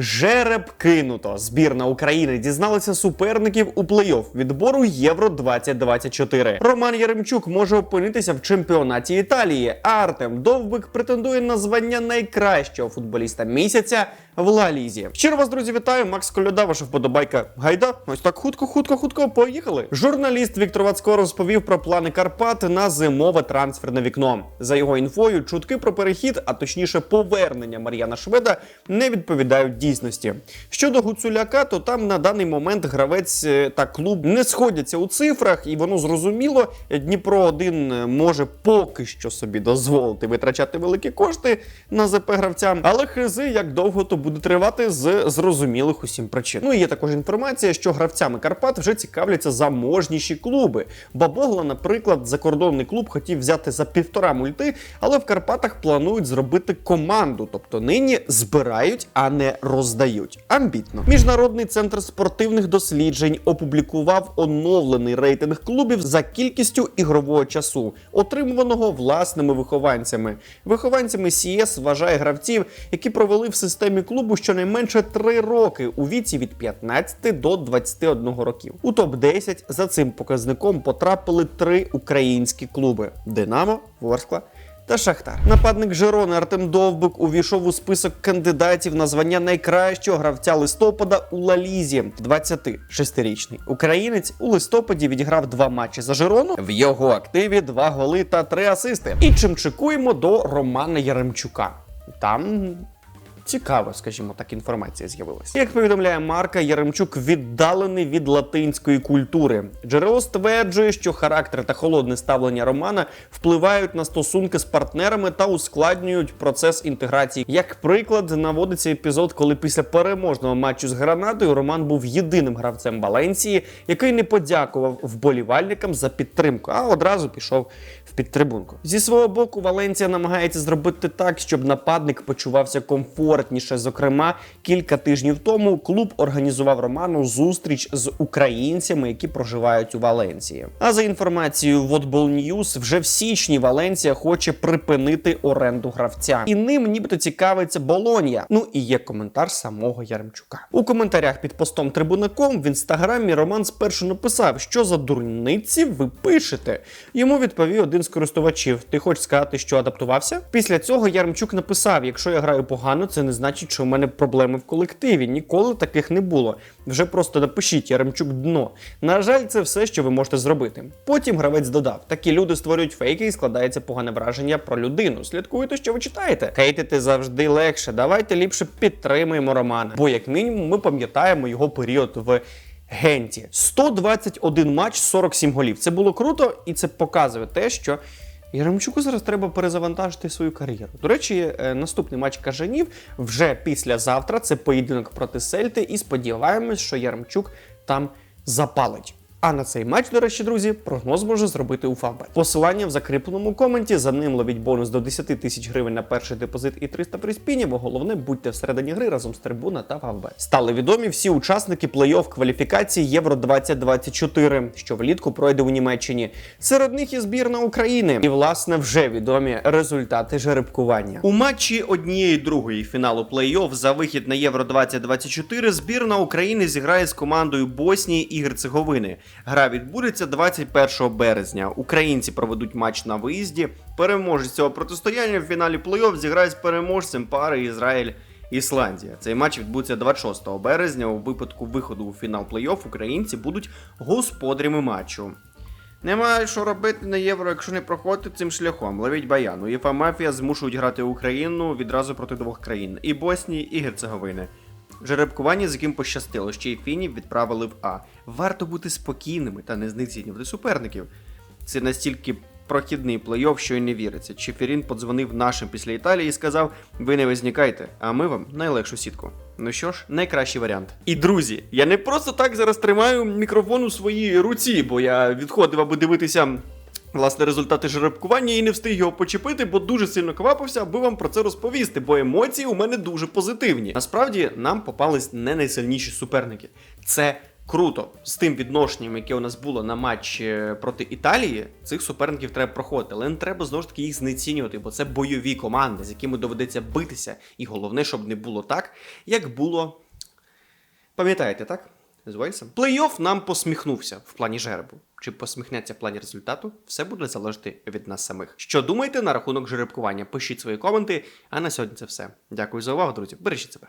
Жереб кинуто. Збірна України дізналася суперників у плей-офф відбору Євро 2024. Роман Яремчук може опинитися в чемпіонаті Італії. А Артем Довбик претендує на звання найкращого футболіста місяця в Ла Лізі. Щиро вас, друзі, вітаю. Макс Коляда, ваша вподобайка. Гайда, ось так хутко, хутко, хутко. Поїхали. Журналіст Віктор Вацко розповів про плани Карпат на зимове трансферне вікно. За його інфою, чутки про перехід, а точніше повернення Мар'яна Шведа, не відповідають дійсності. Щодо Гуцуляка, то там на даний момент гравець е, та клуб не сходяться у цифрах, і воно зрозуміло. Дніпро 1 може поки що собі дозволити витрачати великі кошти на ЗП гравцям, але хизи як довго то буде тривати з зрозумілих усім причин. Ну і є також інформація, що гравцями Карпат вже цікавляться заможніші клуби. Бабогла, наприклад, закордонний клуб хотів взяти за півтора мульти, але в Карпатах планують зробити команду, тобто нині збирають, а не роздають. Амбітно. Міжнародний центр спортивних досліджень опублікував оновлений рейтинг клубів за кількістю ігрового часу, отримуваного власними вихованцями. Вихованцями CS вважає гравців, які провели в системі клубу щонайменше 3 роки у віці від 15 до 21 років. У топ 10 за цим показником потрапили три українські клуби: Динамо, Ворскла та Шахтар. Нападник Жирони Артем Довбик увійшов у список кандидатів на звання найкращого гравця листопада у Лалізі. 26-річний українець у листопаді відіграв два матчі за Жирону. В його активі два голи та три асисти. І чим чекуємо до Романа Яремчука. Там Цікаво, скажімо так, інформація з'явилася. Як повідомляє Марка, Яремчук віддалений від латинської культури. Джерело стверджує, що характер та холодне ставлення Романа впливають на стосунки з партнерами та ускладнюють процес інтеграції. Як приклад, наводиться епізод, коли після переможного матчу з гранатою Роман був єдиним гравцем Валенції, який не подякував вболівальникам за підтримку, а одразу пішов в підтрибунку. Зі свого боку, Валенція намагається зробити так, щоб нападник почувався комфортніше. Зокрема, кілька тижнів тому клуб організував Роману зустріч з українцями, які проживають у Валенції. А за інформацією Football News, вже в січні Валенція хоче припинити оренду гравця, і ним нібито цікавиться Болонья. Ну і є коментар самого Яремчука. У коментарях під постом Трибунаком в інстаграмі Роман спершу написав, що за дурниці ви пишете. Йому відповів один з користувачів: Ти хочеш сказати, що адаптувався? Після цього Яремчук написав: якщо я граю погано, це не значить, що у мене проблеми в колективі. Ніколи таких не було. Вже просто напишіть Яремчук дно. На жаль, це все, що ви можете зробити. Потім гравець додав: такі люди створюють фейки і складається погане враження про людину. Слідкуйте, що ви читаєте. Хейтити завжди легше. Давайте ліпше підтримаємо Романа. Бо, як мінімум, ми пам'ятаємо його період в. Генті 121 матч, 47 голів. Це було круто, і це показує те, що Яремчуку зараз треба перезавантажити свою кар'єру. До речі, е, наступний матч кажанів вже післязавтра. Це поєдинок проти Сельти, і сподіваємось, що Яремчук там запалить. А на цей матч, до речі, друзі, прогноз може зробити у Фавбет. Посилання в закріпленому коменті. За ним ловіть бонус до 10 тисяч гривень на перший депозит і 300 при спіні, бо головне будьте всередині гри разом з трибуна та Фавбет. Стали відомі всі учасники плей-офф кваліфікації Євро 2024, що влітку пройде у Німеччині. Серед них і збірна України. І власне вже відомі результати жеребкування. У матчі однієї другої фіналу плей-офф за вихід на Євро 2024 збірна України зіграє з командою Боснії і Герцеговини. Гра відбудеться 21 березня. Українці проведуть матч на виїзді. Переможець цього протистояння в фіналі плей-офф зіграє з переможцем пари Ізраїль. Ісландія. Цей матч відбудеться 26 березня. У випадку виходу у фінал плей-офф українці будуть господарями матчу. Немає що робити на євро, якщо не проходити цим шляхом. Ловіть баян. УЄФА мафія змушують грати Україну відразу проти двох країн і Боснії, і Герцеговини. Жеребкування, з яким пощастило, ще й фінів відправили в А. Варто бути спокійними та не знецінювати суперників. Це настільки прохідний плей-офф, що й не віриться. Чеферін подзвонив нашим після Італії і сказав: ви не визникайте, а ми вам найлегшу сітку. Ну що ж, найкращий варіант. І друзі, я не просто так зараз тримаю мікрофон у своїй руці, бо я відходив, аби дивитися. Власне, результати жеребкування і не встиг його почепити, бо дуже сильно квапився, аби вам про це розповісти, бо емоції у мене дуже позитивні. Насправді нам попались не найсильніші суперники. Це круто з тим відношенням, яке у нас було на матч е, проти Італії. Цих суперників треба проходити, але не треба знову ж таки їх знецінювати, бо це бойові команди, з якими доведеться битися. І головне, щоб не було так, як було. Пам'ятаєте, так? З Уельсом? Плей-офф нам посміхнувся в плані жеребу. Чи посміхнеться в плані результату, все буде залежати від нас самих. Що думаєте на рахунок жеребкування? Пишіть свої коменти. А на сьогодні це все. Дякую за увагу, друзі. Бережіть себе.